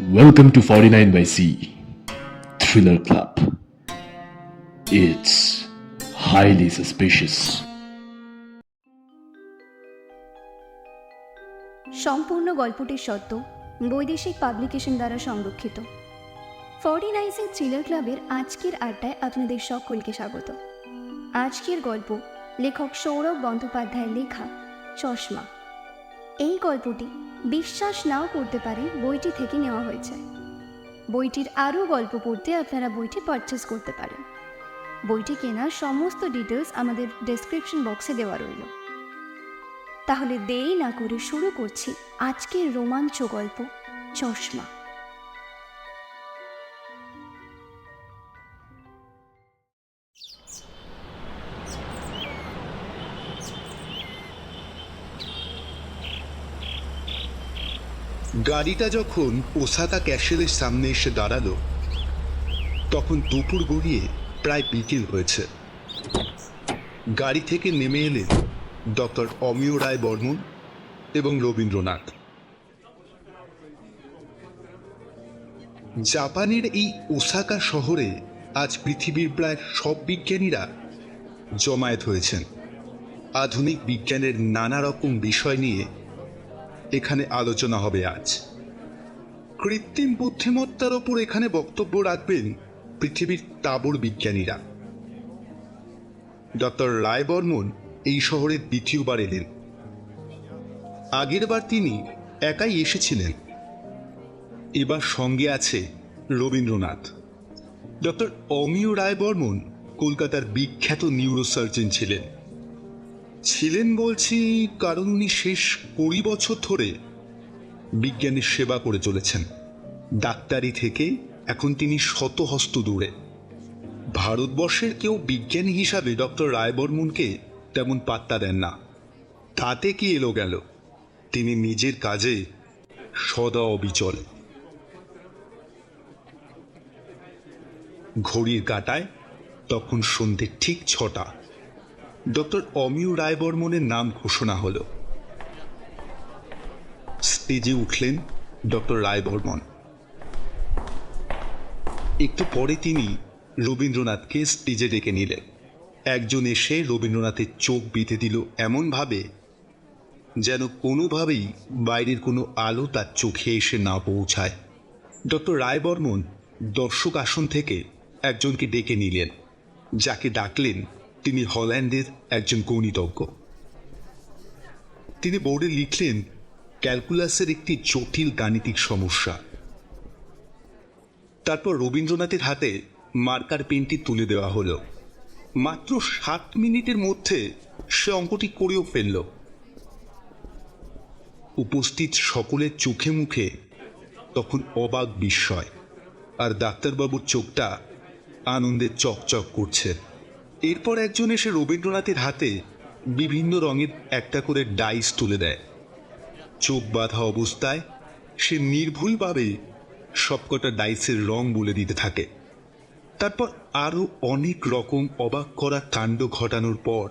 Welcome to 49 by C Thriller Club. It's highly suspicious. সম্পূর্ণ গল্পটির সত্য, বৈদেশিক পাবলিকেশন দ্বারা সংরক্ষিত ফর্টি নাইসের থ্রিলার ক্লাবের আজকের আড্ডায় আপনাদের সকলকে স্বাগত আজকের গল্প লেখক সৌরভ বন্দ্যোপাধ্যায়ের লেখা চশমা এই গল্পটি বিশ্বাস নাও করতে পারে বইটি থেকে নেওয়া হয়েছে। বইটির আরও গল্প পড়তে আপনারা বইটি পারচেস করতে পারেন। বইটি কেনার সমস্ত ডিটেলস আমাদের ডেসক্রিপশন বক্সে দেওয়া রইল। তাহলে দেরি না করে শুরু করছি আজকের রোমাঞ্চ গল্প, চশমা। গাড়িটা যখন ওসাকা ক্যাশেলের সামনে এসে দাঁড়াল, তখন দুপুর গড়িয়ে প্রায় বিকেল হয়েছে। গাড়ি থেকে নেমে এলেন ডক্টর অমিয় রায় বর্মন এবং রবীন্দ্রনাথ। জাপানের এই ওসাকা শহরে আজ পৃথিবীর প্রায় সব বিজ্ঞানীরা জমায়েত হয়েছেন। আধুনিক বিজ্ঞানের নানা রকম বিষয় নিয়ে এখানে আলোচনা হবে আজ। কৃত্রিম বুদ্ধিমত্তার ওপর এখানে বক্তব্য রাখবেন পৃথিবীর তাবর বিজ্ঞানীরা। ডক্টর রায় বর্মন এই শহরে দ্বিতীয়বার এলেন। আগেরবার তিনি একাই এসেছিলেন। এবার সঙ্গে আছে রবীন্দ্রনাথ। ডক্টর অমিয় রায় বর্মন কলকাতার বিখ্যাত নিউরোসার্জন ছিলেন। ছিলেন বলছি, কারণ উনি শেষ কুড়ি বছর ধরে বিজ্ঞানের সেবা করে চলেছেন। ডাক্তারি থেকে এখন তিনি শত হস্ত দূরে। ভারতবর্ষের কেউ বিজ্ঞানী হিসাবে ডক্টর রায়বর্মনকে তেমন পাত্তা দেন না। তাতে কি এলো গেল? তিনি নিজের কাজে সদা অবিচল। ঘড়ির কাটায়, তখন সন্ধে ঠিক ছটা। ডক্টর অমিয় রায়বর্মনের নাম ঘোষণা হলো। স্টেজে উঠলেন ডক্টর রায়বর্মন। একটু পরে তিনি রবীন্দ্রনাথকে স্টেজে ডেকে নিলেন। একজন এসে রবীন্দ্রনাথের চোখ বেঁধে দিল এমনভাবে যেন কোনোভাবেই বাইরের কোনো আলো তার চোখে এসে না পৌঁছায়। ডক্টর রায়বর্মন দর্শক আসন থেকে একজনকে ডেকে নিলেন, যাকে ডাকলেন তিনি হল্যান্ডের একজন গণিতজ্ঞ। তিনি বোর্ডে লিখলেন, ক্যালকুলাসের একটি জটিল গাণিতিক সমস্যা। তারপর রবীন্দ্রনাথের হাতে মার্কার পেনটি তুলে দেওয়া হলো। মাত্র সাত মিনিটের মধ্যে সে অঙ্কটি করেও ফেলল। উপস্থিত সকলের চোখে মুখে তখন অবাক বিস্ময়, আর ডাক্তারবাবুর চোখটা আনন্দে চকচক করছে। এরপর একজন এসে রবীন্দ্রনাথের হাতে বিভিন্ন রঙের একটা করে ডাইস তুলে দেয়। চোখ বাঁধা অবস্থায় সে নির্ভুলভাবে সবকটা ডাইসের রং বলে দিতে থাকে। তারপর আরও অনেক রকম অবাক করা কাণ্ড ঘটানোর পর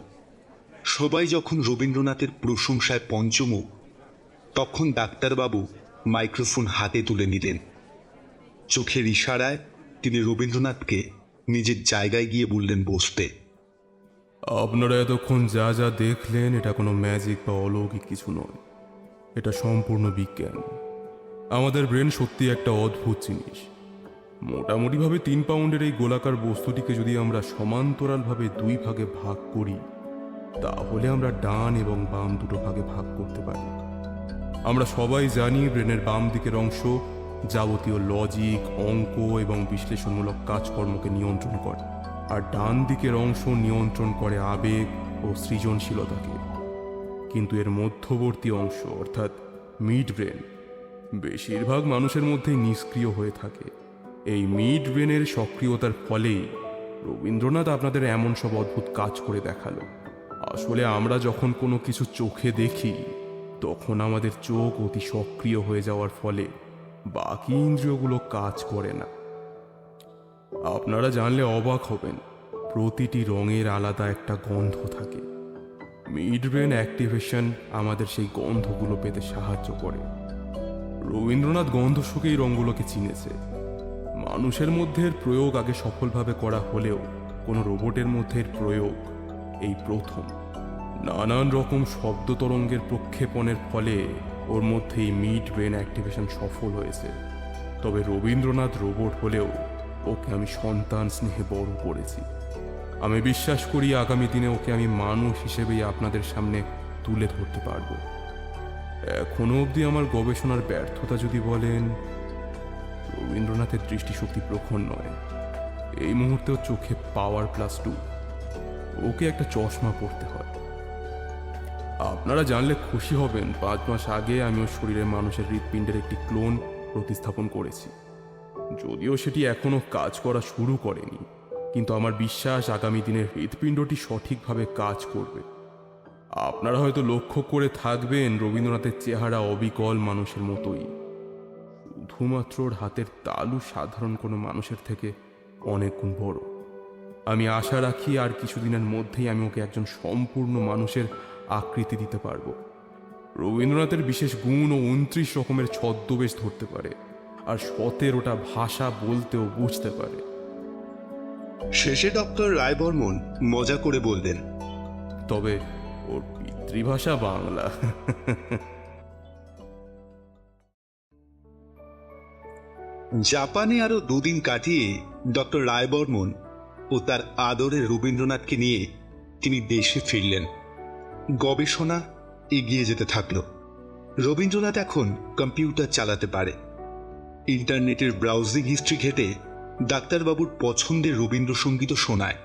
সবাই যখন রবীন্দ্রনাথের প্রশংসায় পঞ্চমুখ, তখন ডাক্তারবাবু মাইক্রোফোন হাতে তুলে নিলেন। চোখের ইশারায় তিনি রবীন্দ্রনাথকে নিজের জায়গায় গিয়ে বললেন বসতে। আপনারা এতক্ষণ যা যা দেখলেন, এটা কোনো ম্যাজিক বা অলৌকিক কিছু নয়। এটা সম্পূর্ণ বিজ্ঞান। আমাদের ব্রেন সত্যি একটা অদ্ভুত জিনিস। মোটামুটিভাবে তিন পাউন্ডের এই গোলাকার বস্তুটিকে যদি আমরা সমান্তরালভাবে দুই ভাগে ভাগ করি, তাহলে আমরা ডান এবং বাম দুটো ভাগে ভাগ করতে পারি। আমরা সবাই জানি ব্রেনের বাম দিকের অংশ যাবতীয় লজিক অঙ্ক এবং বিশ্লেষণমূলক কাজকর্মকে নিয়ন্ত্রণ করে। আর ডান দিকের অংশ নিয়ন্ত্রণ করে আবেগ ও সৃজনশীলতাকে। কিন্তু এর মধ্যবর্তী অংশ, অর্থাৎ মিড ব্রেন বেশিরভাগ মানুষের মধ্যেই নিষ্ক্রিয় হয়ে থাকে। এই মিড ব্রেনের সক্রিয়তার ফলেই রবীন্দ্রনাথ আপনাদের এমন সব অদ্ভুত কাজ করে দেখাল। আসলে আমরা যখন কোনো কিছু চোখে দেখি, তখন আমাদের চোখ অতি সক্রিয় হয়ে যাওয়ার ফলে বাকি ইন্দ্রিয়গুলো কাজ করে না। আপনারা জানলে অবাক হবেন, প্রতিটি রঙের আলাদা একটা গন্ধ থাকে। মিড ব্রেন অ্যাক্টিভেশন আমাদের সেই গন্ধগুলো পেতে সাহায্য করে। রবীন্দ্রনাথ গন্ধ এই রঙগুলোকে চিনেছে। মানুষের মধ্যে প্রয়োগ আগে সফলভাবে করা হলেও কোনো রোবটের মধ্যে প্রয়োগ এই প্রথম। নানান রকম শব্দ তরঙ্গের প্রক্ষেপণের ফলে ওর মধ্যে এই মিড ব্রেন অ্যাক্টিভেশন সফল হয়েছে। তবে রবীন্দ্রনাথ রোবট হলেও ওকে আমি সন্তান স্নেহে বড় করেছি। আমি বিশ্বাস করি আগামী দিনে ওকে আমি মানুষ হিসেবেই আপনাদের সামনে তুলে ধরতে পারব। এখনও অবধি আমার গবেষণার ব্যর্থতা যদি বলেন, রবীন্দ্রনাথের দৃষ্টিশক্তি প্রখর নয়। এই মুহূর্তেও চোখে পাওয়ার প্লাস টু ওকে একটা চশমা পড়তে হয়। আপনারা জানলে খুশি হবেন, পাঁচ মাস আগে আমি ওর শরীরে মানুষের হৃৎপিণ্ডের একটি ক্লোন প্রতিস্থাপন করেছি। যদিও সেটি এখনও কাজ করা শুরু করেনি, কিন্তু আমার বিশ্বাস আগামী দিনের হৃৎপিণ্ডটি সঠিকভাবে কাজ করবে। আপনারা হয়তো লক্ষ্য করে থাকবেন, রবীন্দ্রনাথের চেহারা অবিকল মানুষের মতোই। শুধুমাত্র ওর হাতের তালু সাধারণ কোনো মানুষের থেকে অনেক গুণ বড়। আমি আশা রাখি আর কিছুদিনের মধ্যেই আমি ওকে একজন সম্পূর্ণ মানুষের আকৃতি দিতে পারব। রবীন্দ্রনাথের বিশেষ গুণ ও উনত্রিশ রকমের ছদ্মবেশ ধরতে পারে। আর সতেরোটা ভাষা বলতেও বুঝতে পারে। শেষে ডক্টর রায়বর্মন মজা করে বললেন তবে ওর পিতৃভাষা বাংলা। জাপানে আরও দুদিন কাটিয়ে ডক্টর রায়বর্মন ও তার আদরের রবীন্দ্রনাথকে নিয়ে তিনি দেশে ফিরলেন। গবেষণা এগিয়ে যেতে থাকল। রবীন্দ্রনাথ এখন কম্পিউটার চালাতে পারে। ইন্টারনেটের ব্রাউজিং হিস্ট্রি ঘেটে ডাক্তারবাবুর পছন্দের রবীন্দ্রসঙ্গীতও শোনায়।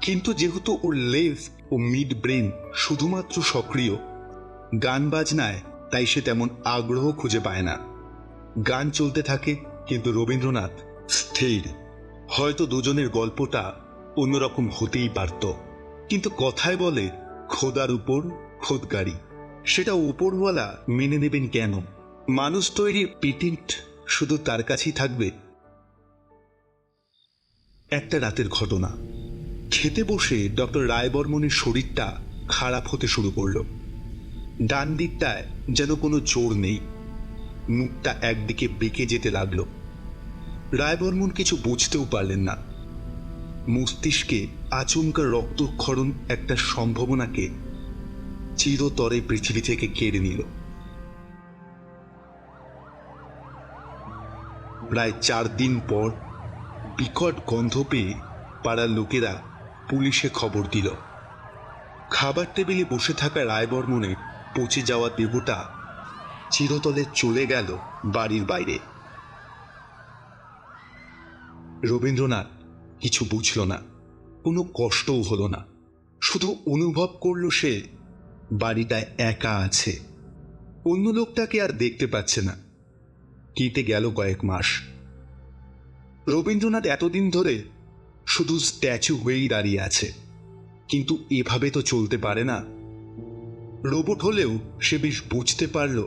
কিন্তু যেহেতু ওর লেভ ও মিড ব্রেন শুধুমাত্র সক্রিয়, গান বাজনায় তাই সে তেমন আগ্রহ খুঁজে পায় না। গান চলতে থাকে, কিন্তু রবীন্দ্রনাথ স্থির। হয়তো দুজনের গল্পটা অন্যরকম হতেই পারত। কিন্তু কথায় বলে, খোদার উপর খোদগাড়ি সেটা উপরওয়ালা মেনে নেবেন কেন? মানুষ তৈরির পেটেন্ট শুধু তার কাছেই থাকবে। একটা রাতের ঘটনা। খেতে বসে ডক্টর রায়বর্মনের শরীরটা খারাপ হতে শুরু করল। ডান দিকটায় যেন কোনো জোর নেই। মুখটা একদিকে বেঁকে যেতে লাগল। রায়বর্মন কিছু বুঝতেও পারলেন না। মস্তিষ্কে আচমকা রক্তক্ষরণ একটা সম্ভাবনাকে চিরতরে পৃথিবী থেকে কেড়ে নিল। প্রায় চার দিন পর বিকট গন্ধ পেয়ে পাড়ার লোকেরা পুলিশে খবর দিল। খাবার টেবিলে বসে থাকা রায়বর্মনের পচে যাওয়া দেবতা চিরতলে চলে গেল বাড়ির বাইরে। রবীন্দ্রনাথ কিছু বুঝল না, কোনো কষ্টও হলো না, শুধু অনুভব করল সে বাড়িটায় একা আছে, অন্য লোকটাকে আর দেখতে পাচ্ছে না। কেটে গেল কয়েক মাস। রবীন্দ্রনাথ এতদিন ধরে শুধু স্ট্যাচু হয়েই দাঁড়িয়ে আছে, কিন্তু এভাবে তো চলতে পারে না। রোবট হলেও সে বেশ বুঝতে পারল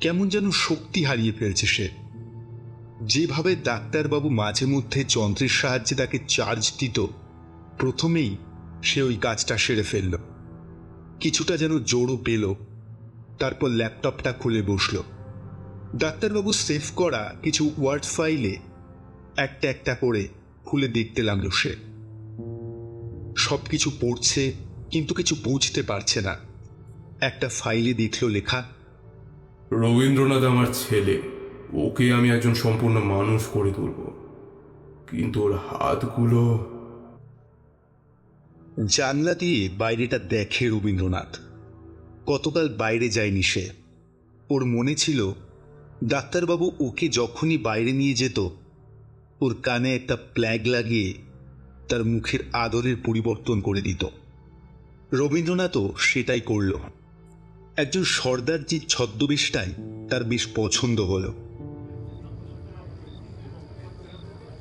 কেমন যেন শক্তি হারিয়ে ফেলছে সে। যেভাবে ডাক্তারবাবু মাঝে মধ্যে যন্ত্রের সাহায্যে তাকে চার্জ দিত, প্রথমেই সে ওই কাজটা সেরে ফেলল। কিছুটা যেন জোরও পেল, তারপর ল্যাপটপটা খুলে বসল। ডাক্তারবাবু সেভ করা কিছু ওয়ার্ড ফাইলে একটা একটা করে খুলে দেখতে লাগল সে। সব কিছু পড়ছে কিন্তু কিছু বুঝতে পারছে না। একটা ফাইলে দেখল লেখা রবীন্দ্রনাথ আমার ছেলে ওকে আমি একজন সম্পূর্ণ মানুষ করে তুলব কিন্তু ওর হাতগুলো জানলা দিয়ে বাইরেটা দেখে রবীন্দ্রনাথ। কতকাল বাইরে যায়নি সে। ওর মনে ছিল ডাক্তারবাবু ওকে যখনই বাইরে নিয়ে যেত, ওর কানে একটা প্ল্যাগ লাগিয়ে তার মুখের আদরের পরিবর্তন করে দিত। রবীন্দ্রনাথও সেটাই করল। একজন সর্দারজির ছদ্মবেশটাই তার বেশ পছন্দ হলো।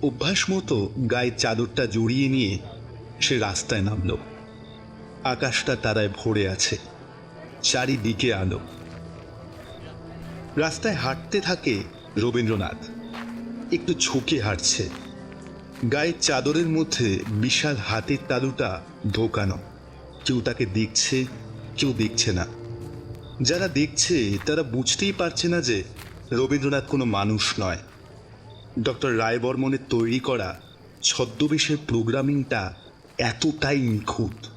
অভ্যাস মতো গায়ের চাদরটা জড়িয়ে নিয়ে সে রাস্তায় নামলো। আকাশটা তারায় ভরে আছে। চারিদিকে আলো। রাস্তায় হাঁটতে থাকে রবীন্দ্রনাথ। একটু ঝুঁকে হাঁটছে। গায়ের চাদরের মধ্যে বিশাল হাতের তালুটা ঢোকানো। কেউ তাকে দেখছে, কেউ দেখছে না। যারা দেখছে, তারা বুঝতেই পারছে না যে রবীন্দ্রনাথ কোনো মানুষ নয়। ডক্টর রায় বর্মনের তৈরি করা ছদ্মবেশের প্রোগ্রামিংটা এতটাই নিখুঁত।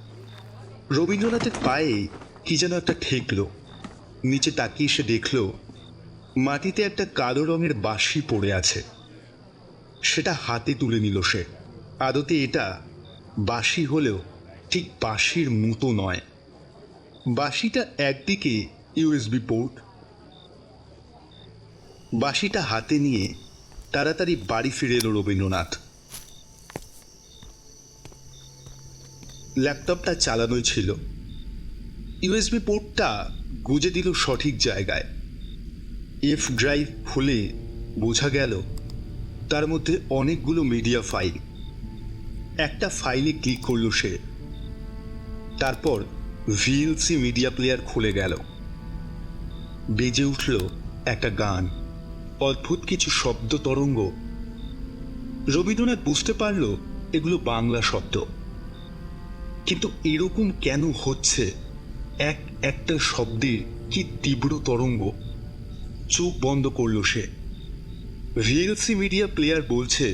রবীন্দ্রনাথের পায়ে কি যেন একটা ঠেকলো। নিচে তাকিয়ে সে দেখল মাটিতে একটা কালো রঙের বাঁশি পড়ে আছে। সেটা হাতে তুলে নিল সে। আদতে এটা বাঁশি হলেও ঠিক বাঁশির মতো নয়। বাঁশিটা একদিকে ইউএসবি পোর্ট। বাঁশিটা হাতে নিয়ে তাড়াতাড়ি বাড়ি ফিরে এলো রবীন্দ্রনাথ। ল্যাপটপটা চালানোই ছিল। ইউএসবি পোর্টটা গুজে দিল সঠিক জায়গায়। এফ ড্রাইভ খুলে বোঝা গেল তার মধ্যে অনেকগুলো মিডিয়া ফাইল একটা ফাইলে ক্লিক করল সে। তারপর ভিএলসি মিডিয়া প্লেয়ার খুলে গেল। বেজে উঠল একটা গান। অদ্ভুত কিছু শব্দ তরঙ্গ। রবীন্দ্রনাথ বুঝতে পারল এগুলো বাংলা শব্দ। কিন্তু এরকম কেন হচ্ছে? এক একটা শব্দের কি তীব্র তরঙ্গ? চোখ বন্ধ করল সে। ভিএলসি মিডিয়া প্লেয়ার বলছে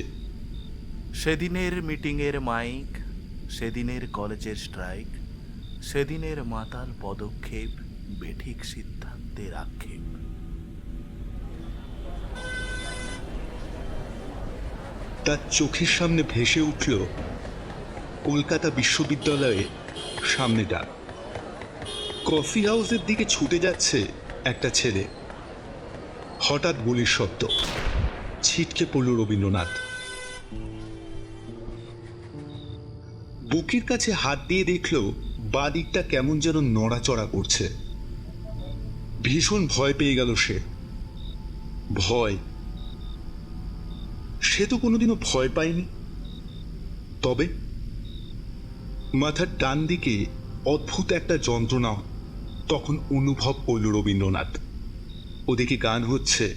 সেদিনের মিটিংয়ের মাইক সেদিনের কলেজের স্ট্রাইক সেদিনের মাতাল পদক্ষেপ বেঠিক সিদ্ধান্তের আক্ষেপ। তার চোখের সামনে ভেসে উঠল কলকাতা বিশ্ববিদ্যালয়ের সামনেটা কফি হাউসের দিকে ছুটে যাচ্ছে একটা ছেলে। হঠাৎ গুলির শব্দ ছিটকে পড়ল রবীন্দ্রনাথ। বুকের কাছে হাত দিয়ে দেখল বা দিকটা কেমন যেন নড়াচড়া করছে। ভীষণ ভয় পেয়ে গেল সে। ভয়। সে তো কোনোদিনও ভয় পায়নি। তবে মাথার ডান দিকে অদ্ভুত একটা যন্ত্রণা তখন অনুভব করল রবীন্দ্রনাথ। ওদিকে গান হচ্ছে।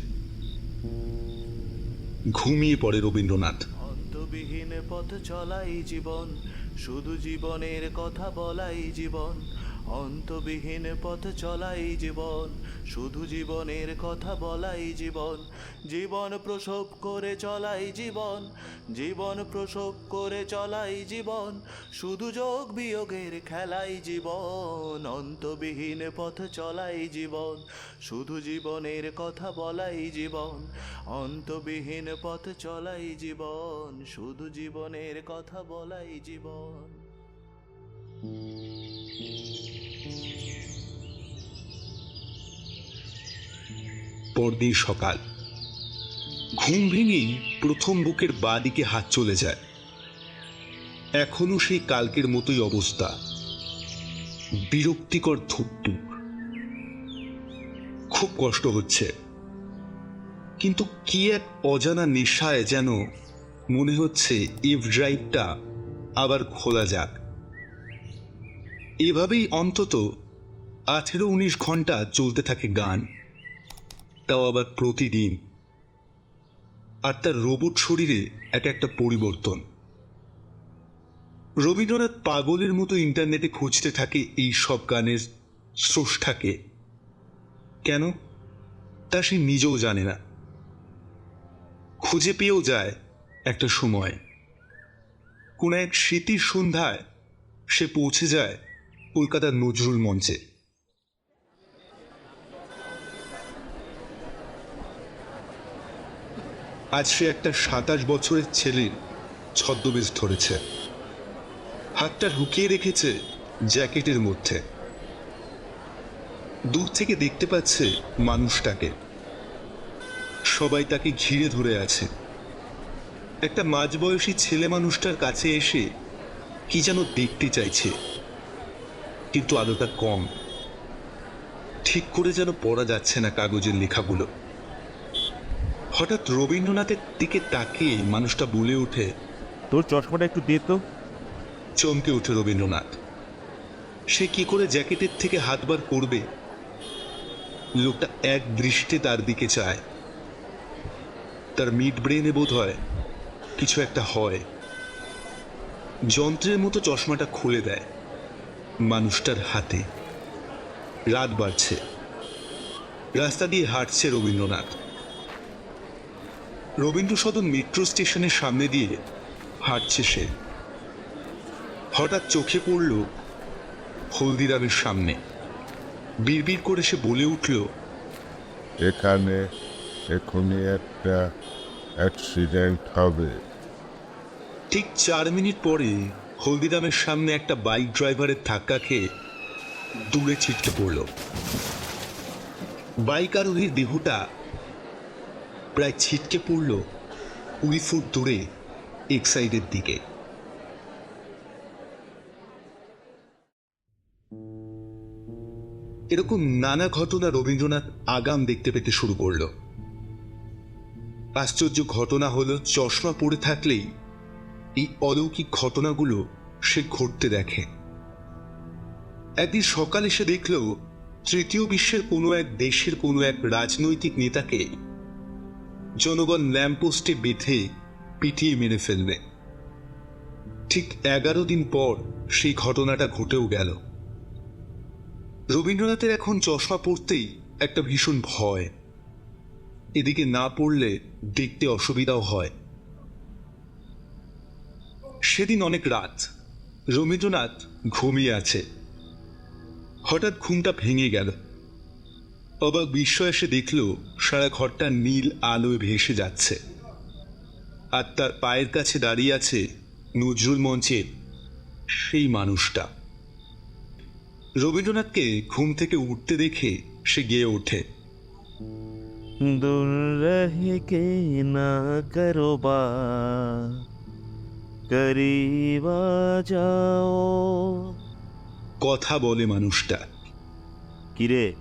ঘুমিয়ে পড়ে রবীন্দ্রনাথ। অন্তবিহীন পথ চলাই জীবন, শুধু জীবনের কথা বলাই জীবন। অন্তবিহীন পথ চলাই জীবন, শুধু জীবনের কথা বলাই জীবন। জীবন প্রসব করে চলাই জীবন জীবন প্রসব করে চলাই জীবন, শুধু যোগ বিয়োগের খেলাই জীবন। অন্তবিহীন পথ চলাই জীবন, শুধু জীবনের কথা বলাই জীবন। অন্তবিহীন পথ চলাই জীবন, শুধু জীবনের কথা বলাই জীবন। পরদিন সকাল। ঘুম ভেঙেই প্রথম বুকের বাঁ দিকে হাত চলে যায়। এখনও সেই কালকের মতোই অবস্থা। বিরক্তিকর ধুকটুক খুব কষ্ট হচ্ছে। কিন্তু কি এক অজানা নেশায় যেন মনে হচ্ছে ইভ ড্রাইভটা আবার খোলা যাক। এভাবেই অন্তত আঠেরো উনিশ ঘণ্টা চলতে থাকে গান। তাও আবার প্রতিদিন। আর তার রোবট শরীরে এটা একটা পরিবর্তন। রবীন্দ্রনাথ পাগলের মতো ইন্টারনেটে খুঁজতে থাকে এই সব গানের স্রষ্টাকে। কেন? তা সে নিজেও জানে না। খুঁজে পেয়েও যায় একটা সময়। কোন এক স্মৃতির সন্ধ্যায় সে পৌঁছে যায় কলকাতার নজরুল মঞ্চে। আজ সে একটা সাতাশ বছরের ছেলের ছদ্মবেশ ধরেছে। হাতটা ঢুকিয়ে রেখেছে জ্যাকেটের মধ্যে। দূর থেকে দেখতে পাচ্ছে মানুষটাকে। সবাই তাকে ঘিরে ধরে আছে। একটা মাঝবয়সী ছেলে মানুষটার কাছে এসে কি যেন দেখতে চাইছে। কিন্তু আলোটা কম। ঠিক করে যেন পড়া যাচ্ছে না কাগজের লেখাগুলো। হঠাৎ রবীন্দ্রনাথের দিকে তাকিয়ে মানুষটা বলে ওঠে তোর চশমাটা একটু দে তো। চমকে ওঠে রবীন্দ্রনাথ। সে কি করে জ্যাকেটের থেকে হাত বার করবে? লোকটা এক দৃষ্টে তার দিকে চায়। তার মিড ব্রেনে বোধ হয় কিছু একটা হয়। যন্ত্রের মতো চশমাটা খুলে দেয় মানুষটার হাতে। রাত বাড়ছে। রাস্তা দিয়ে হাঁটছে রবীন্দ্রনাথ। রবীন্দ্র সদন মেট্রো স্টেশনের সামনে দিয়ে হাঁটছে সে। হঠাৎ চোখে পড়ল হলদিরামের সামনে। বিড়বিড় করে সে বলে উঠল এখানে এখনই একটা অ্যাক্সিডেন্ট হবে। ঠিক চার মিনিট পরে হলদিরামের সামনে একটা বাইক ড্রাইভারের ধাক্কা খেয়ে দূরে ছিটকে পড়ল। বাইক আরোহীর দেহটা প্রায় ছিটকে পড়ল কুড়ি ফুট দূরে এক সাইডের দিকে। এরকম নানা ঘটনা রবীন্দ্রনাথ আগাম দেখতে পেতে শুরু করল। আশ্চর্য ঘটনা হলো, চশমা পড়ে থাকলেই এই অলৌকিক ঘটনাগুলো সে ঘটতে দেখে। একদিন সকালে সে দেখল, তৃতীয় বিশ্বের কোনো এক দেশের কোনো এক রাজনৈতিক নেতাকে জনগণ ল্যাম্পপোস্টে বেঁধে পিটিয়ে মেরে ফেলবে। ঠিক এগারো দিন পর সেই ঘটনাটা ঘটেও গেল। রবীন্দ্রনাথের এখন চশমা পড়তেই একটা ভীষণ ভয়। এদিকে না পড়লে দেখতে অসুবিধাও হয়। সেদিন অনেক রাত। রবীন্দ্রনাথ ঘুমিয়ে আছে। হঠাৎ ঘুমটা ভেঙে গেল। অবাক বিস্ময় এসে দেখল সারা ঘরটা নীল আলোয় ভেসে যাচ্ছে। আর তার পায়ের কাছে দাঁড়িয়ে আছে নজরুল মঞ্চের সেই মানুষটা। রবীন্দ্রনাথকে ঘুম থেকে উঠতে দেখে সে গেয়ে ওঠে। বা যাও। কথা বলে মানুষটা। কিরে?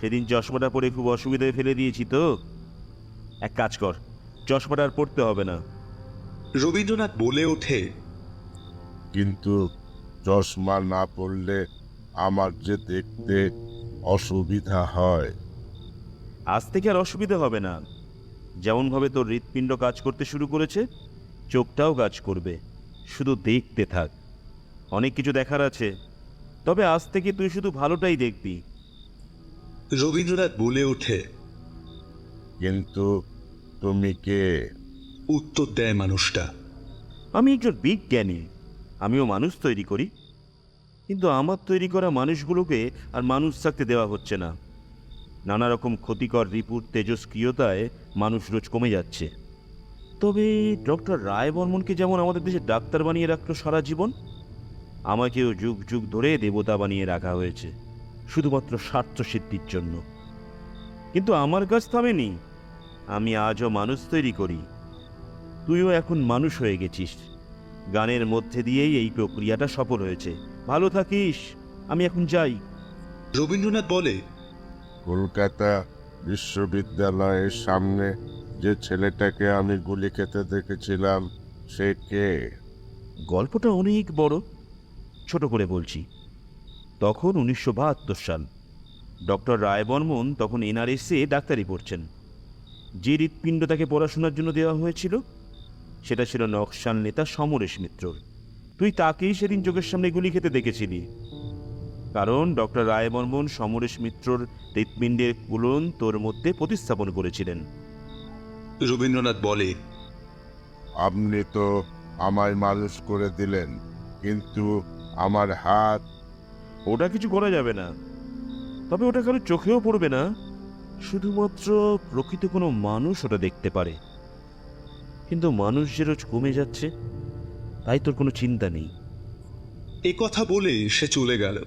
সেদিন চশমাটা পরে খুব অসুবিধায় ফেলে দিয়েছি তো। এক কাজ কর চশমাটা আর পড়তে হবে না। রবীন্দ্রনাথ বলে ওঠে কিন্তু চশমা না পড়লে আমার যে দেখতে অসুবিধা হয়। আজ থেকে আর অসুবিধা হবে না। যেমনভাবে তোর হৃৎপিণ্ড কাজ করতে শুরু করেছে চোখটাও কাজ করবে। শুধু দেখতে থাক। অনেক কিছু দেখার আছে। তবে আজ থেকে তুই শুধু ভালোটাই দেখবি। রবীন্দ্রনাথ বলে ওঠে কিন্তু তুমি কে? উত্তর দেয় মানুষটা আমি একজন বিজ্ঞানী আমিও মানুষ তৈরি করি কিন্তু আমার তৈরি করা মানুষগুলোকে আর মানুষ থাকতে দেওয়া হচ্ছে না। নানা রকম ক্ষতিকর রিপুর তেজস্ক্রিয়তায় মানুষ রোজ কমে যাচ্ছে। তবে ডক্টর রায় বর্মনকে যেমন আমাদের দেশে ডাক্তার বানিয়ে রাখল সারা জীবন আমাকেও যুগ যুগ ধরে দেবতা বানিয়ে রাখা হয়েছে। শুধুমাত্র স্বার্থ সিদ্ধির জন্য। কিন্তু আমার কাছ থামেনি। আমি আজও মানুষ তৈরি করি। তুইও এখন মানুষ হয়ে গেছিস। গানের মধ্যে দিয়েই এই প্রক্রিয়াটা সফল হয়েছে। ভালো থাকিস। আমি এখন যাই। রবীন্দ্রনাথ বলে কলকাতা বিশ্ববিদ্যালয়ের সামনে যে ছেলেটাকে আমি গুলি খেতে দেখেছিলাম সে কে? গল্পটা অনেক বড়। ছোট করে বলছি। তখন উনিশশো বাহাত্তর সাল। ডক্টর রায়বর্মন তখন এনআরএসে ডাক্তারি পড়ছেন। যে হৃৎপিণ্ড তাকে পড়াশোনার জন্য দেওয়া হয়েছিল সেটা ছিল নকশাল নেতা সমরেশ মিত্রর। তুই তাকেই সেদিন চোখের সামনে গুলি খেতে দেখেছিলি। কারণ ডক্টর রায়বর্মন সমরেশ মিত্রর হৃৎপিণ্ডের কুলন তোর মধ্যে প্রতিস্থাপন করেছিলেন। রবীন্দ্রনাথ বলে আপনি তো আমায় মানুষ করে দিলেন কিন্তু আমার হাত ওটা কিছু করা যাবে না। তবে ওটা কারও চোখেও পড়বে না। শুধুমাত্র প্রকৃত কোনো মানুষ ওটা দেখতে পারে। কিন্তু মানুষ যে রোজ কমে যাচ্ছে, তাই তোর কোনো চিন্তা নেই। এ কথা বলে সে চলে গেল।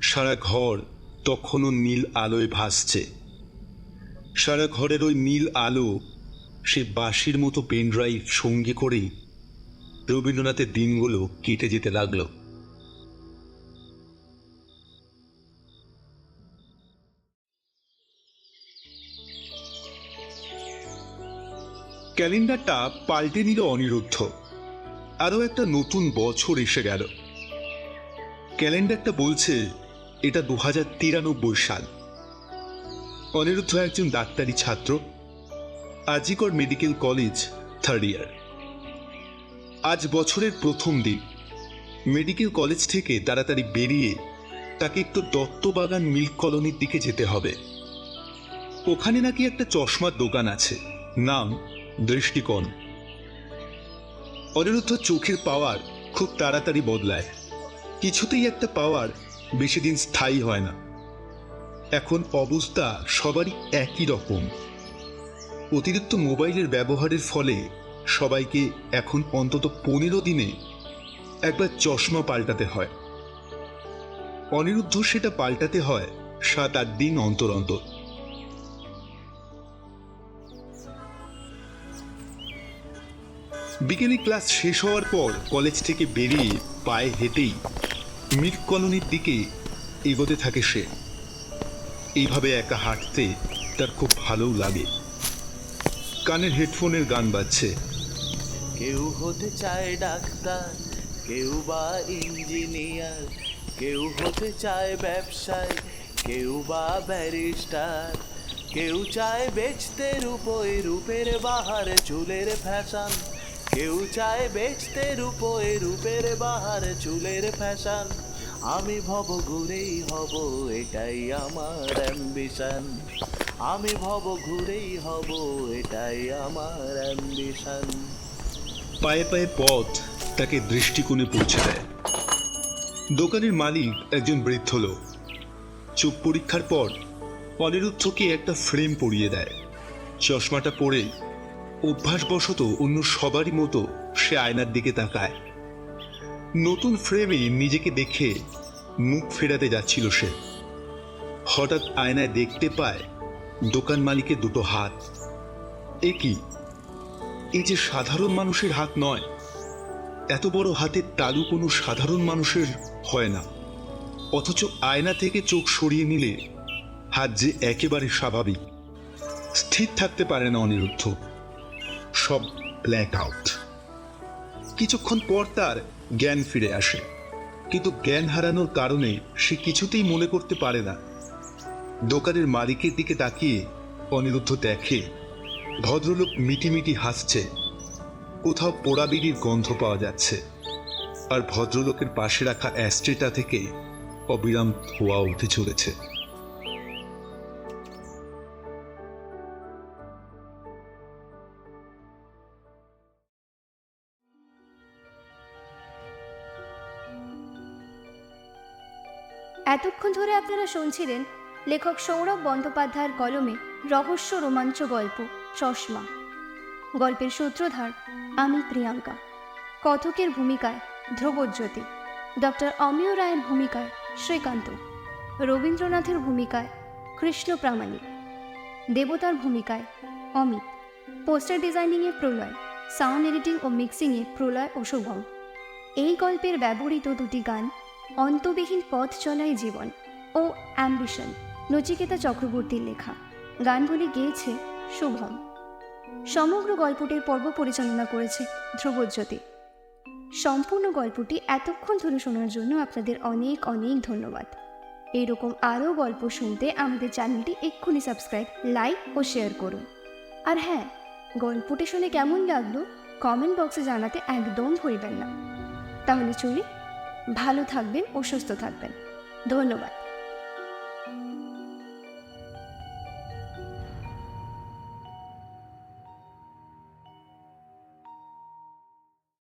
সারা ঘর তখনও নীল আলোয় ভাসছে। সারা ঘরের ওই নীল আলো সে বাঁশির মতো পেনড্রাইভ সঙ্গে করেই রবীন্দ্রনাথের দিনগুলো কেটে যেতে লাগল। ক্যালেন্ডারটা পাল্টে নিল অনিরুদ্ধ। আরও একটা নতুন বছর এসে গেল। ক্যালেন্ডারটা বলছে এটা দু হাজার তিরানব্বই সাল। অনিরুদ্ধ একজন ডাক্তারি ছাত্র, RG Kar medical college third year. আজ বছরের প্রথম দিন। মেডিকেল কলেজ থেকে তাড়াতাড়ি বেরিয়ে তাকে একটু দত্তবাগান মিল্ক কলোনির দিকে যেতে হবে। ওখানে নাকি একটা চশমার দোকান আছে। নাম দৃষ্টিকোণ। অনিরুদ্ধ চোখের পাওয়ার খুব তাড়াতাড়ি বদলায়। কিছুতেই একটা পাওয়ার বেশি দিন স্থায়ী হয় না। এখন অবস্থা সবারই একই রকম। অতিরিক্ত মোবাইলের ব্যবহারের ফলে সবাইকে এখন অন্তত পনেরো দিনে একবার চশমা পাল্টাতে হয়। অনিরুদ্ধ সেটা পাল্টাতে হয় সাত আট দিন অন্তর অন্তর। বিকেলে ক্লাস শেষ হওয়ার পর কলেজ থেকে বেরিয়ে পায়ে হেঁটেই মিল্ক কলোনির দিকে এগোতে থাকে সে। এইভাবে একা হাঁটতে তার খুব ভালোও লাগে। কানের হেডফোনের গান বাজছে। কেউ হতে চায় ডাক্তার, কেউ বা ইঞ্জিনিয়ার, কেউ হতে চায় ব্যবসায়, কেউ বা ব্যারিস্টার, কেউ চায় বেচতে রূপোয় রূপের বাহার চুলের ফ্যাশন। কেউ চায় বেচতে রূপোয় রূপের বাহার চুলের ফ্যাশন। আমি ভব ঘুরেই হব, এটাই আমার অ্যাম্বিশন আমি ভব ঘুরেই হব, এটাই আমার অ্যাম্বিশন পায়ে পায়ে পথ তাকে দৃষ্টিকোণে পৌঁছে দেয়। দোকানের মালিক একজন বৃদ্ধ লোক। চোখ পরীক্ষার পর অনিরুদ্ধকে একটা ফ্রেম পরিয়ে দেয়। চশমাটা পরে অভ্যাসবশত অন্য সবারই মতো সে আয়নার দিকে তাকায়। নতুন ফ্রেমে নিজেকে দেখে মুখ ফেরাতে যাচ্ছিল সে। হঠাৎ আয়নায় দেখতে পায় দোকান মালিকের দুটো হাত। এ কি? এই যে সাধারণ মানুষের হাত নয়। এত বড় হাতের তালু কোনো সাধারণ মানুষের হয় না। অথচ আয়না থেকে চোখ সরিয়ে নিলে হাত যে একেবারে স্বাভাবিক। স্থির থাকতে পারে না অনিরুদ্ধ। সব ব্ল্যাক আউট কিছুক্ষণ পর তার জ্ঞান ফিরে আসে। কিন্তু জ্ঞান হারানোর কারণে সে কিছুতেই মনে করতে পারে না। দোকানের মালিকের দিকে তাকিয়ে অনিরুদ্ধ দেখে ভদ্রলোক মিটিমিটি হাসছে। কোথাও পোড়া বিড়ির গন্ধ পাওয়া যাচ্ছে। আর ভদ্রলোকের পাশে রাখা অ্যাস্ট্রেটা থেকে অবিরাম ধোয়া উঠে চলেছে। এতক্ষণ ধরে আপনারা শুনছিলেন লেখক সৌরভ বন্দ্যোপাধ্যায়ের কলমে রহস্য রোমাঞ্চ গল্প, চশমা। গল্পের সূত্রধার আমি প্রিয়াঙ্কা। কথকের ভূমিকায় ধ্রুবজ্যোতি। ডক্টর অমিয় রায়ের ভূমিকায় শ্রীকান্ত। রবীন্দ্রনাথের ভূমিকায় কৃষ্ণ প্রামাণিক। দেবতার ভূমিকায় অমিত। পোস্টার ডিজাইনিংয়ে প্রলয়। সাউন্ড এডিটিং ও মিক্সিংয়ে প্রলয় ও শুভম। এই গল্পের ব্যবহৃত দুটি গান অন্তবিহীন পথ চলাই জীবন ও অ্যাম্বিশন নচিকেতা চক্রবর্তীর লেখা। গানগুলি গেয়েছে শুভম। সমগ্র গল্পটির পর্ব পরিচালনা করেছে ধ্রুবজ্যোতি। সম্পূর্ণ গল্পটি এতক্ষণ ধরে শোনার জন্য আপনাদের অনেক অনেক ধন্যবাদ। এইরকম আরও গল্প শুনতে আমাদের চ্যানেলটি এক্ষুনি সাবস্ক্রাইব, লাইক ও শেয়ার করুন। আর হ্যাঁ গল্পটি শুনে কেমন লাগল, কমেন্ট বক্সে জানাতে একদম ভুলবেন না। তাহলে চলি ভালো থাকবেন ও সুস্থ থাকবেন। ধন্যবাদ।